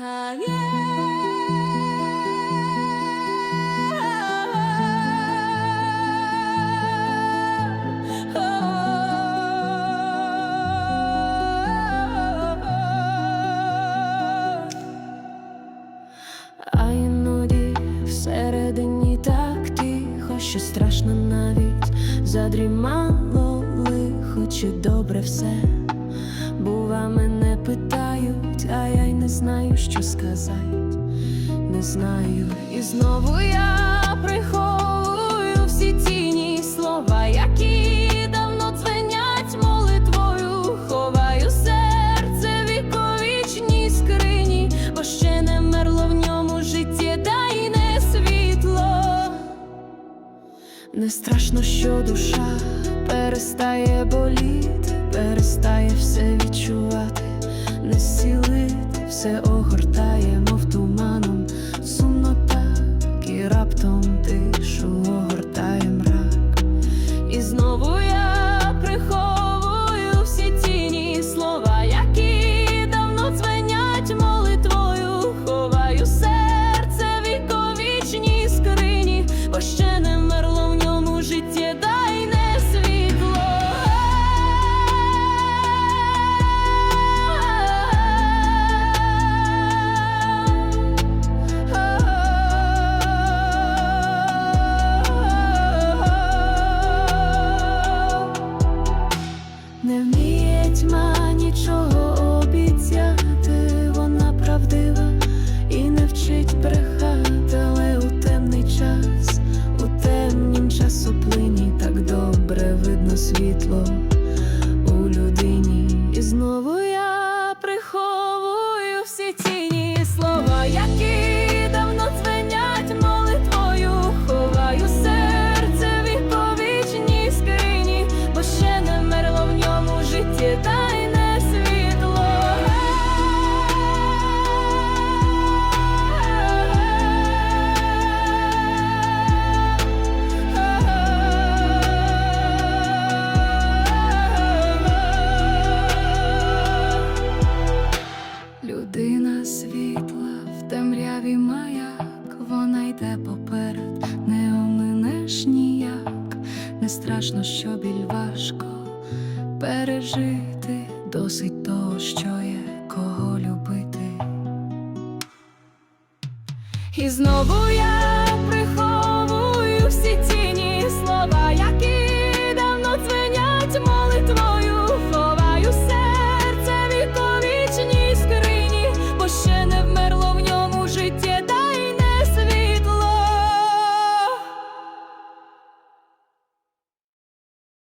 А іноді всередині так тихо, що страшно навіть задрімало лихо, чи добре все. Бува, мене питають, а я й не знаю, що сказати. Не знаю, і знову я приховую всі тіні слова, які давно дзвенять молитвою, ховаю серце віковічній скрині, бо ще не мерло в ньому життя, да не світло. Не страшно, що душа все Не нічого обіцяти, вона правдива і не вчить брехати, але у темний час, у темнім часоплині так добре видно світло у людині. І знову поперед, не оминеш ніяк, не страшно, що біль важко пережити, досить того, що є, кого любити. І знову я